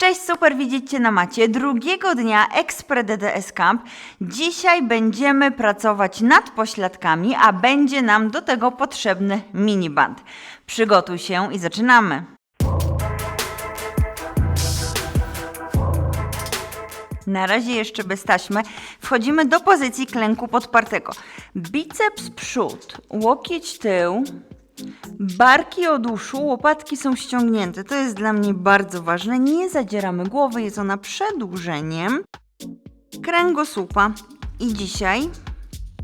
Cześć, super widzieć Cię na macie. Drugiego dnia Expre DDS Camp. Dzisiaj będziemy pracować nad pośladkami, a będzie nam do tego potrzebny miniband. Przygotuj się i zaczynamy. Na razie jeszcze bez taśmy. Wchodzimy do pozycji klęku podpartego. Biceps przód, łokieć tył, barki od uszu, łopatki są ściągnięte. To jest dla mnie bardzo ważne. Nie zadzieramy głowy, jest ona przedłużeniem kręgosłupa. I dzisiaj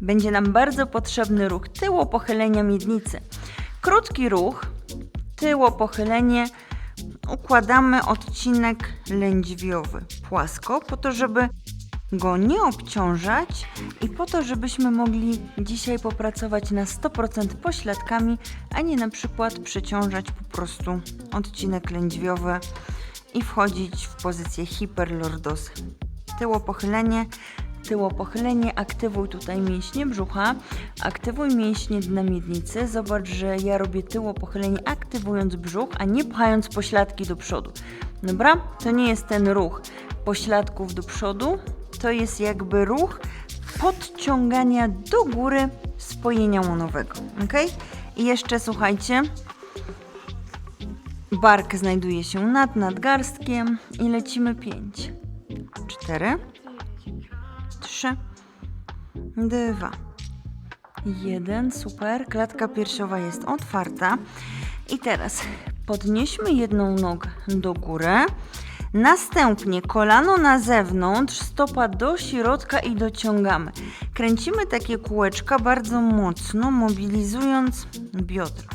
będzie nam bardzo potrzebny ruch tyło pochylenia miednicy. Krótki ruch, tyło pochylenie układamy odcinek lędźwiowy płasko, po to, żeby go nie obciążać i po to, żebyśmy mogli dzisiaj popracować na 100% pośladkami, a nie na przykład przeciążać po prostu odcinek lędźwiowy i wchodzić w pozycję hiperlordosy. Tyło pochylenie, tyło pochylenie, aktywuj tutaj mięśnie brzucha, aktywuj mięśnie dna miednicy. Zobacz, że ja robię tyło pochylenie aktywując brzuch, a nie pchając pośladki do przodu. Dobra? To nie jest ten ruch pośladków do przodu, to jest jakby ruch podciągania do góry spojenia łonowego. Ok? I jeszcze słuchajcie, bark znajduje się nad nadgarstkiem i lecimy 5, 4, 3, 2, 1. Super. Klatka piersiowa jest otwarta. I teraz podnieśmy jedną nogę do góry. Następnie kolano na zewnątrz, stopa do środka i dociągamy. Kręcimy takie kółeczka bardzo mocno, mobilizując biodra.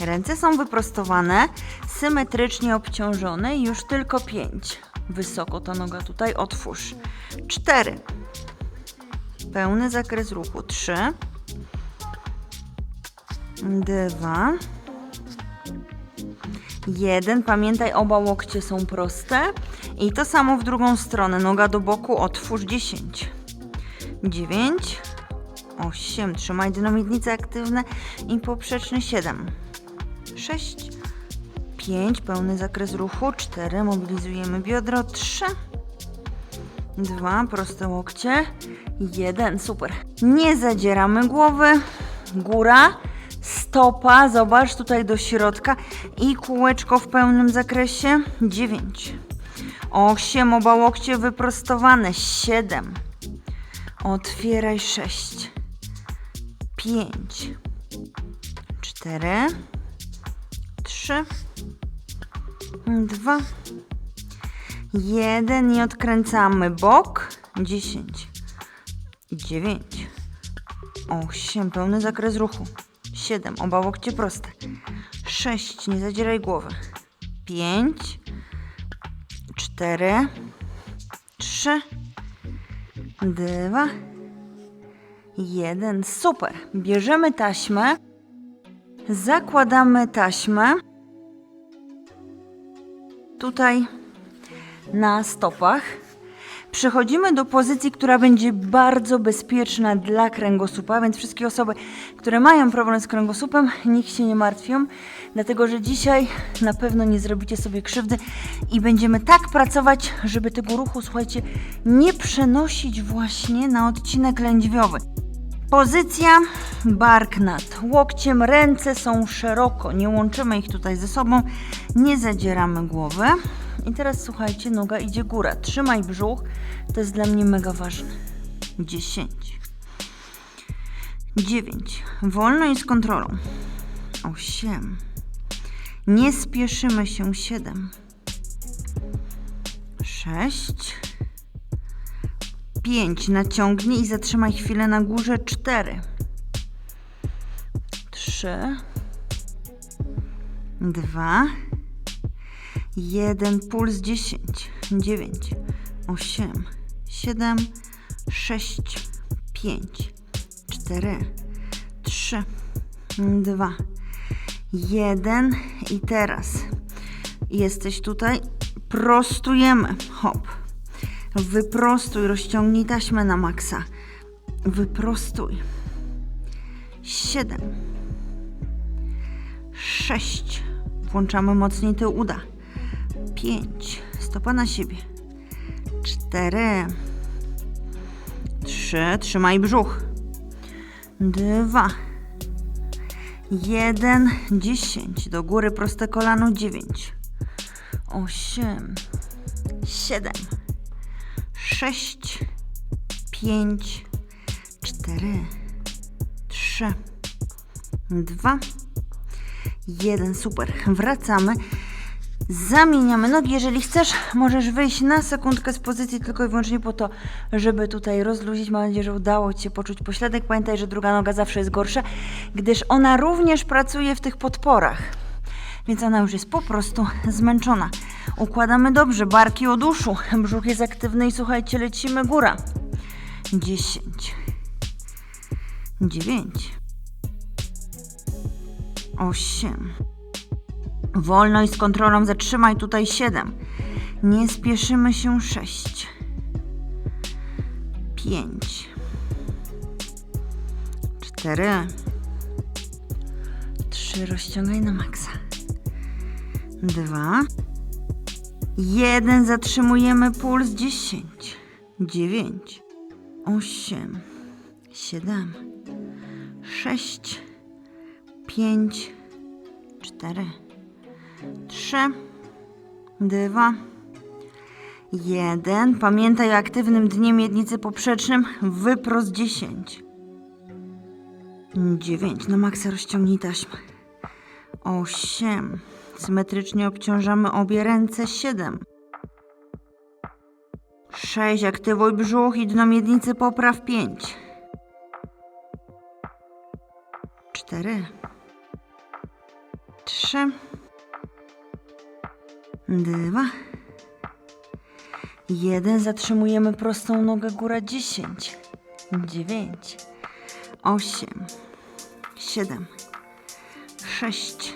Ręce są wyprostowane, symetrycznie obciążone już tylko 5. Wysoko ta noga tutaj otwórz. 4. Pełny zakres ruchu. 3. 2. Jeden. Pamiętaj, oba łokcie są proste. I to samo w drugą stronę. Noga do boku, otwórz 10. 9. 8. Trzymaj dynamiednice aktywne i poprzeczny 7. 6. 5. Pełny zakres ruchu. 4. Mobilizujemy biodro. 3. 2. Proste łokcie. 1. Super. Nie zadzieramy głowy. Góra stopa, zobacz tutaj do środka. I kółeczko w pełnym zakresie. 9, 8, oba łokcie wyprostowane. 7, otwieraj 6, 5, 4, 3, 2, 1 i odkręcamy bok. 10, 9, 8, pełny zakres ruchu. 7, oba łokcie proste. 6, nie zadzieraj głowy. 5, 4, 3, 2, 1. Super. Bierzemy taśmę. Zakładamy taśmę. Tutaj na stopach. Przechodzimy do pozycji, która będzie bardzo bezpieczna dla kręgosłupa, więc wszystkie osoby, które mają problem z kręgosłupem, niech się nie martwią, dlatego że dzisiaj na pewno nie zrobicie sobie krzywdy i będziemy tak pracować, żeby tego ruchu, słuchajcie, nie przenosić właśnie na odcinek lędźwiowy. Pozycja bark nad łokciem, ręce są szeroko, nie łączymy ich tutaj ze sobą, nie zadzieramy głowy. I teraz słuchajcie, noga idzie góra. Trzymaj brzuch, to jest dla mnie mega ważne. 10, 9, wolno i z kontrolą. 8, nie spieszymy się. 7, 6, 5, naciągnij i zatrzymaj chwilę na górze. 4, 3, 2, 1, puls 10, 9, 8, 7, 6, 5, 4, 3, 2, 1 i teraz. Jesteś tutaj, prostujemy, hop, wyprostuj, rozciągnij taśmę na maksa, wyprostuj, 7, 6, włączamy mocniej tył uda, pięć. Stopa na siebie. Cztery. Trzy. Trzymaj brzuch. Dwa. Jeden. Dziesięć. Do góry proste kolano. Dziewięć. Osiem. Siedem. Sześć. Pięć. Cztery. Trzy. Dwa. Jeden. Super. Wracamy. Zamieniamy nogi. Jeżeli chcesz, możesz wyjść na sekundkę z pozycji tylko i wyłącznie po to, żeby tutaj rozluźnić. Mam nadzieję, że udało Ci się poczuć pośladek. Pamiętaj, że druga noga zawsze jest gorsza, gdyż ona również pracuje w tych podporach. Więc ona już jest po prostu zmęczona. Układamy dobrze, barki od uszu, brzuch jest aktywny i słuchajcie, lecimy góra. 10 9 8 Wolno i z kontrolą zatrzymaj tutaj 7. Nie spieszymy się 6. 5. 4. 3. Rozciągaj na maksa. 2. 1. Zatrzymujemy puls 10. 9. 8. 7. 6. 5. 4. Trzy, dwa, jeden. Pamiętaj o aktywnym dnie miednicy poprzecznym. Wyprost 10. 9. Na maksa rozciągnij taśmę. 8. Symetrycznie obciążamy obie ręce. 7. 6. Aktywuj brzuch i dno miednicy popraw. 5. 4. 3 dwa, jeden, zatrzymujemy prostą nogę góra, dziesięć, dziewięć, osiem, siedem, sześć,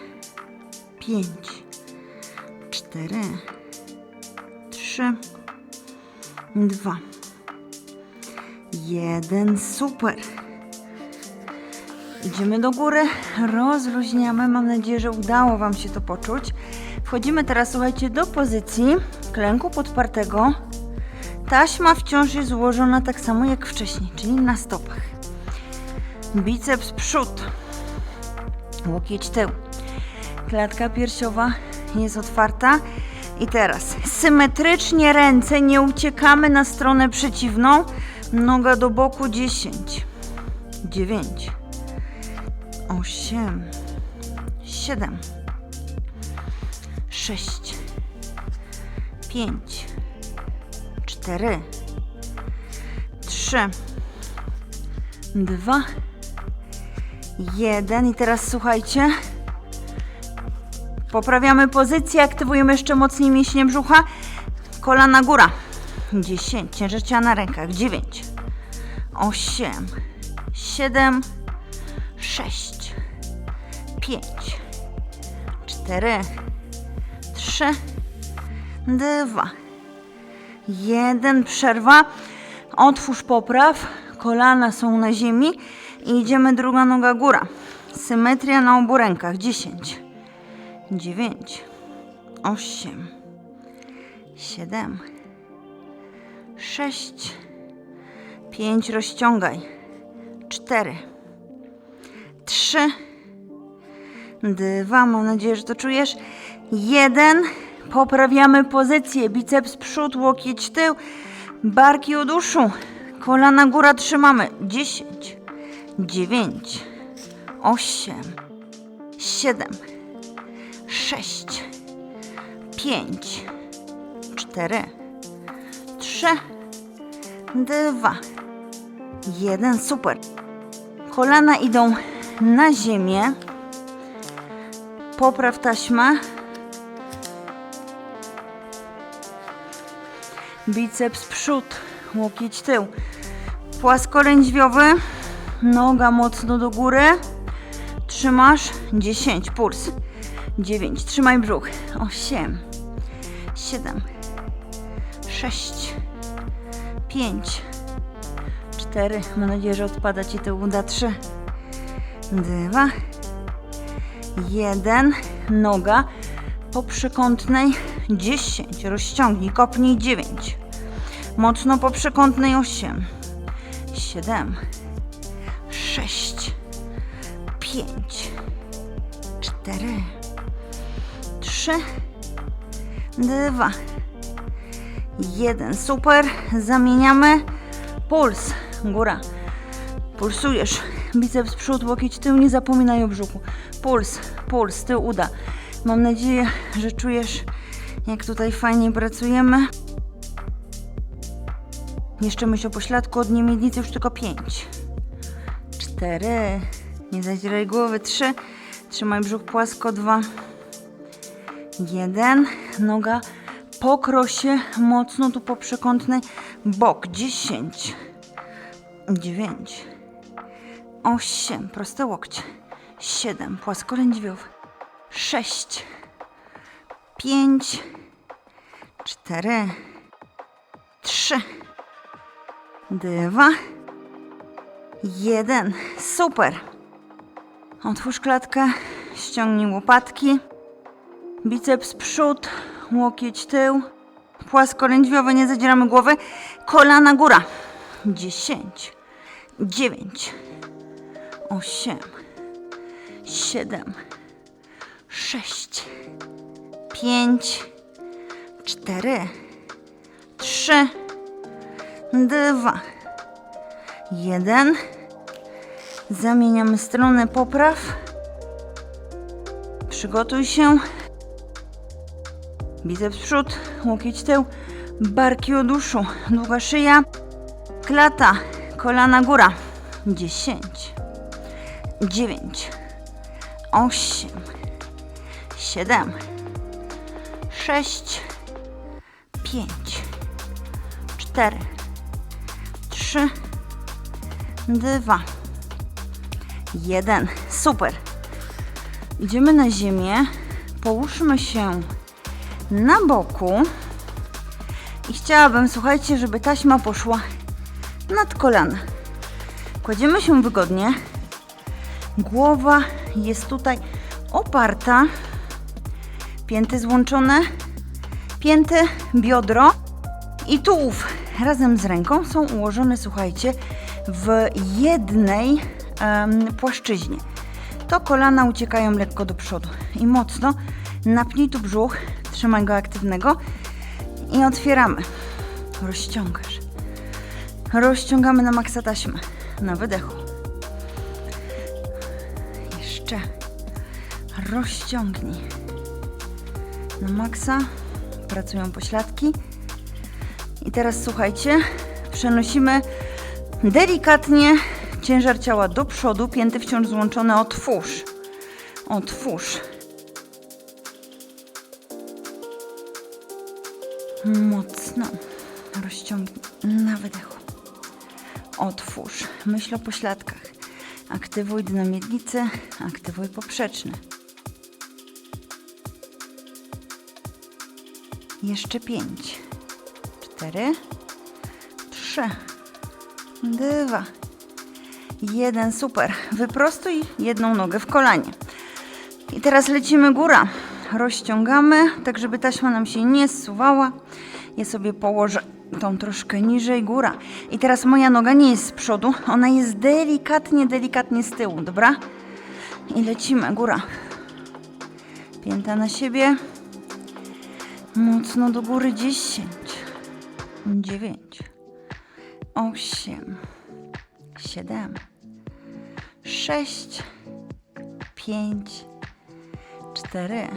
pięć, cztery, trzy, dwa, jeden, super. Idziemy do góry, rozluźniamy. Mam nadzieję, że udało Wam się to poczuć. Wchodzimy teraz, słuchajcie, do pozycji klęku podpartego. Taśma wciąż jest złożona tak samo jak wcześniej, czyli na stopach. Biceps przód, łokieć tył. Klatka piersiowa jest otwarta. I teraz symetrycznie ręce, nie uciekamy na stronę przeciwną. Noga do boku 10, 9, 8, 7, 6, 5, 4, 3, 2, 1. I teraz słuchajcie. Poprawiamy pozycję, aktywujemy jeszcze mocniej mięśnie brzucha. Kolana góra. 10. Ciężar ciała na rękach. 9, 8, 7, 6, 5, 4, 3, 2, 1. Przerwa. Otwórz popraw. Kolana są na ziemi. I idziemy druga noga góra. Symetria na obu rękach. 10, 9, 8, 7, 6, 5. Rozciągaj. 4, 3, 2. Mam nadzieję, że to czujesz. 1. Poprawiamy pozycję. Biceps przód, łokieć tył. Barki od uszu. Kolana góra trzymamy. 10, 9, 8, 7, 6, 5, 4, 3, 2, 1. Super. Kolana idą na ziemię. Popraw taśmę. Biceps przód, łokieć tył. Płaskorędźwiowy. Noga mocno do góry. Trzymasz 10, puls. 9, trzymaj brzuch. 8, 7, 6, 5, 4. Mam nadzieję, że odpada Ci to uda. 3, 2, 1. Noga po przekątnej 10, rozciągnij, kopnij 9, mocno po przekątnej 8, 7, 6, 5, 4, 3, 2, 1. Super. Zamieniamy. Puls. Góra. Pulsujesz. Biceps przód, łokieć tył. Nie zapominaj o brzuchu. Puls, puls, tył uda. Mam nadzieję, że czujesz, jak tutaj fajnie pracujemy. Jeszcze myśl o pośladku od niemiednicy już tylko 5. 4. Nie zadzieraj głowy. 3. Trzymaj brzuch płasko. 2. Jeden, noga po krosie, mocno tu po przekątnej, bok, dziesięć, dziewięć, osiem, proste łokcie, siedem, płaskorędźwiowy, sześć, pięć, cztery, trzy, dwa, jeden, super. Otwórz klatkę, ściągnij łopatki. Biceps przód, łokieć tył. Płaskorędźwiowe, nie zadzieramy głowy. Kolana góra. 10, 9, 8, 7, 6, 5, 4, 3, 2, 1. Zamieniamy stronę popraw. Przygotuj się. Biceps przód, łokieć tył, barki od uszu, długa szyja, klata, kolana góra. 10, 9, 8, 7, 6, 5, 4, 3, 2, 1. Super. Idziemy na ziemię. Połóżmy się na boku. I chciałabym, słuchajcie, żeby taśma poszła nad kolana. Kładziemy się wygodnie. Głowa jest tutaj oparta. Pięty złączone. Pięty, biodro i tułów razem z ręką są ułożone, słuchajcie, w jednej em, płaszczyźnie. To kolana uciekają lekko do przodu i mocno napnij tu brzuch, trzymaj go aktywnego i otwieramy. Rozciągasz. Rozciągamy na maksa taśmę. Na wydechu. Jeszcze. Rozciągnij. Na maksa. Pracują pośladki. I teraz słuchajcie, przenosimy delikatnie ciężar ciała do przodu, pięty wciąż złączone, otwórz. Otwórz. Mocno rozciągnij na wydechu. Otwórz. Myśl o pośladkach. Aktywuj dno miednicy, aktywuj poprzeczny. Jeszcze pięć, cztery, trzy, dwa, jeden. Super. Wyprostuj jedną nogę w kolanie. I teraz lecimy góra. Rozciągamy, tak żeby taśma nam się nie zsuwała. Ja sobie położę tą troszkę niżej, góra. I teraz moja noga nie jest z przodu, ona jest delikatnie, delikatnie z tyłu, dobra? I lecimy, góra. Pięta na siebie. Mocno do góry, 10, 9, 8, 7, 6, 5, 4,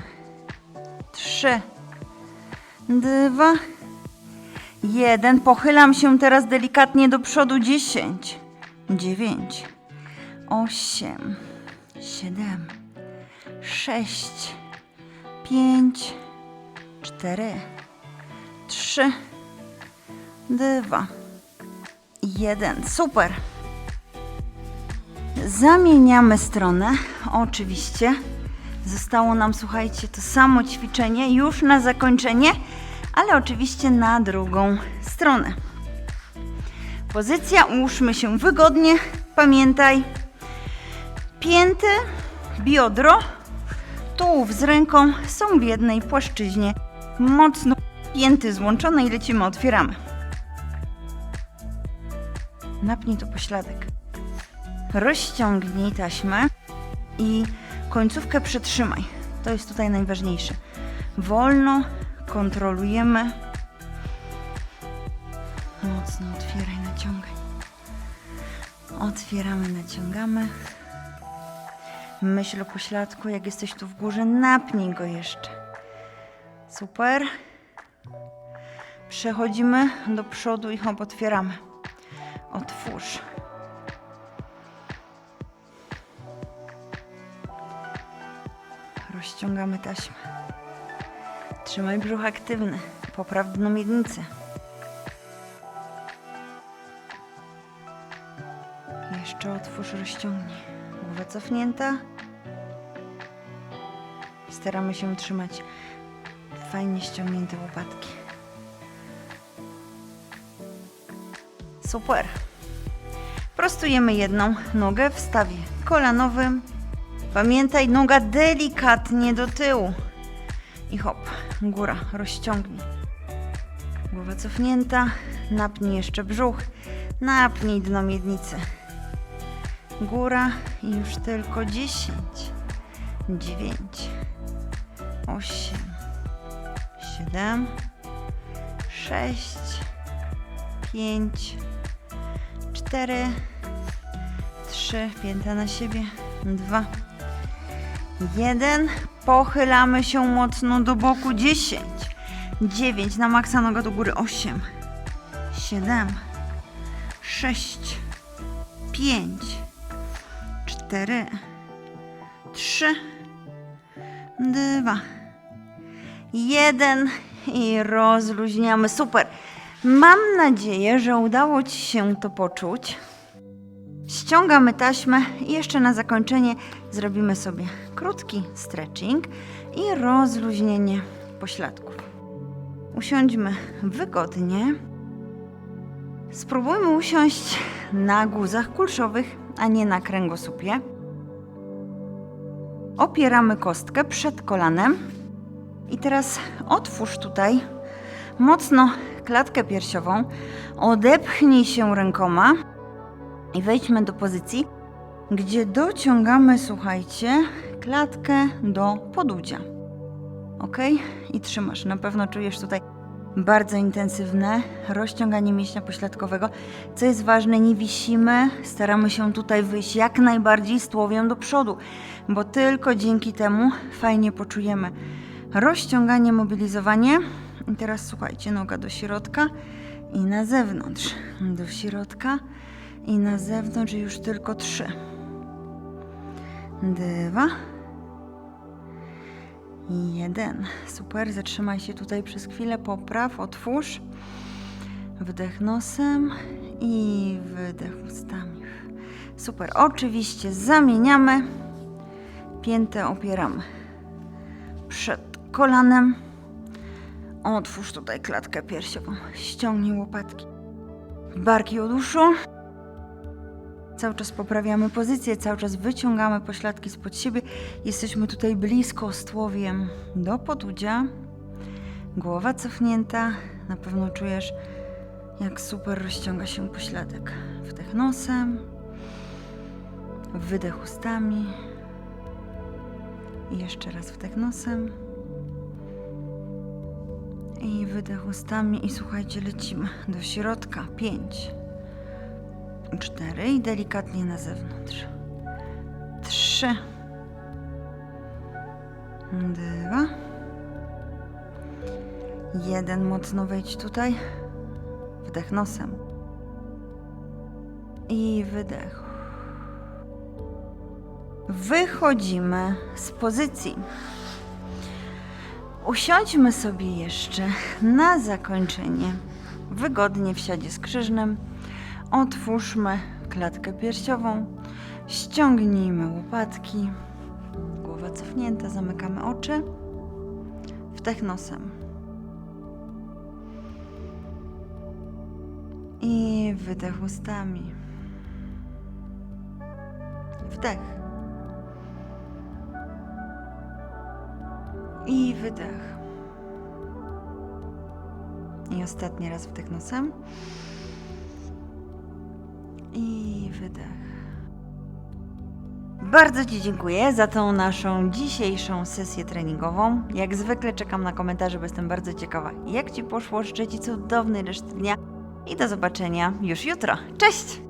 3, 2, 1. Pochylam się teraz delikatnie do przodu. 10, 9, 8, 7, 6, 5, 4, 3, 2, 1. Super. Zamieniamy stronę. Oczywiście. Zostało nam, słuchajcie, to samo ćwiczenie już na zakończenie, ale oczywiście na drugą stronę. Pozycja, ułóżmy się wygodnie. Pamiętaj, pięty, biodro, tułów z ręką są w jednej płaszczyźnie. Mocno pięty złączone i lecimy, otwieramy. Napnij to pośladek. Rozciągnij taśmę i końcówkę przytrzymaj. To jest tutaj najważniejsze. Wolno kontrolujemy. Mocno otwieraj, naciągaj. Otwieramy, naciągamy. Myśl o pośladku, jak jesteś tu w górze, napnij go jeszcze. Super. Przechodzimy do przodu i hop, otwieramy. Otwórz. Rozciągamy taśmę. Trzymaj brzuch aktywny. Popraw dno miednicy. Jeszcze otwórz, rozciągnij. Głowa cofnięta. Staramy się trzymać fajnie ściągnięte łopatki. Super. Prostujemy jedną nogę w stawie kolanowym. Pamiętaj, noga delikatnie do tyłu. Góra, rozciągnij. Głowa cofnięta, napnij jeszcze brzuch, napnij dno miednicy. Góra i już tylko 10, 9, 8, 7, 6, 5, 4, 3, pięta na siebie, 2, 1. Pochylamy się mocno do boku, 10, 9, na maksa noga do góry, 8, 7, 6, 5, 4, 3, 2, 1 i rozluźniamy. Super. Mam nadzieję, że udało Ci się to poczuć. Ściągamy taśmę i jeszcze na zakończenie zrobimy sobie krótki stretching i rozluźnienie pośladków. Usiądźmy wygodnie. Spróbujmy usiąść na guzach kulszowych, a nie na kręgosłupie. Opieramy kostkę przed kolanem. I teraz otwórz tutaj mocno klatkę piersiową, odepchnij się rękoma i wejdźmy do pozycji, gdzie dociągamy, słuchajcie, klatkę do podudzia. Ok? I trzymasz. Na pewno czujesz tutaj bardzo intensywne rozciąganie mięśnia pośladkowego. Co jest ważne, nie wisimy, staramy się tutaj wyjść jak najbardziej z tułowiem do przodu, bo tylko dzięki temu fajnie poczujemy rozciąganie, mobilizowanie. I teraz słuchajcie, noga do środka i na zewnątrz. Do środka i na zewnątrz już tylko trzy. Dwa. Jeden. Super, zatrzymaj się tutaj przez chwilę, popraw, otwórz. Wdech nosem i wydech ustami. Super, oczywiście zamieniamy. Piętę opieramy przed kolanem. Otwórz tutaj klatkę piersiową. Ściągnij łopatki. Barki od uszu. Cały czas poprawiamy pozycję, cały czas wyciągamy pośladki spod siebie. Jesteśmy tutaj blisko z tułowiem do podudzia. Głowa cofnięta. Na pewno czujesz, jak super rozciąga się pośladek. Wdech nosem. Wydech ustami. I jeszcze raz wdech nosem. I wydech ustami. I słuchajcie, lecimy do środka. Pięć. Cztery i delikatnie na zewnątrz. Trzy. Dwa. Jeden. Mocno wejdź tutaj. Wdech nosem. I wydech. Wychodzimy z pozycji. Usiądźmy sobie jeszcze na zakończenie. Wygodnie w siadzie skrzyżnym. Otwórzmy klatkę piersiową. Ściągnijmy łopatki. Głowa cofnięta, zamykamy oczy. Wdech nosem. I wydech ustami. Wdech. I wydech. I ostatni raz wdech nosem. I wydech. Bardzo Ci dziękuję za tą naszą dzisiejszą sesję treningową. Jak zwykle czekam na komentarze, bo jestem bardzo ciekawa, jak Ci poszło. Życzę Ci cudownej reszty dnia i do zobaczenia już jutro. Cześć!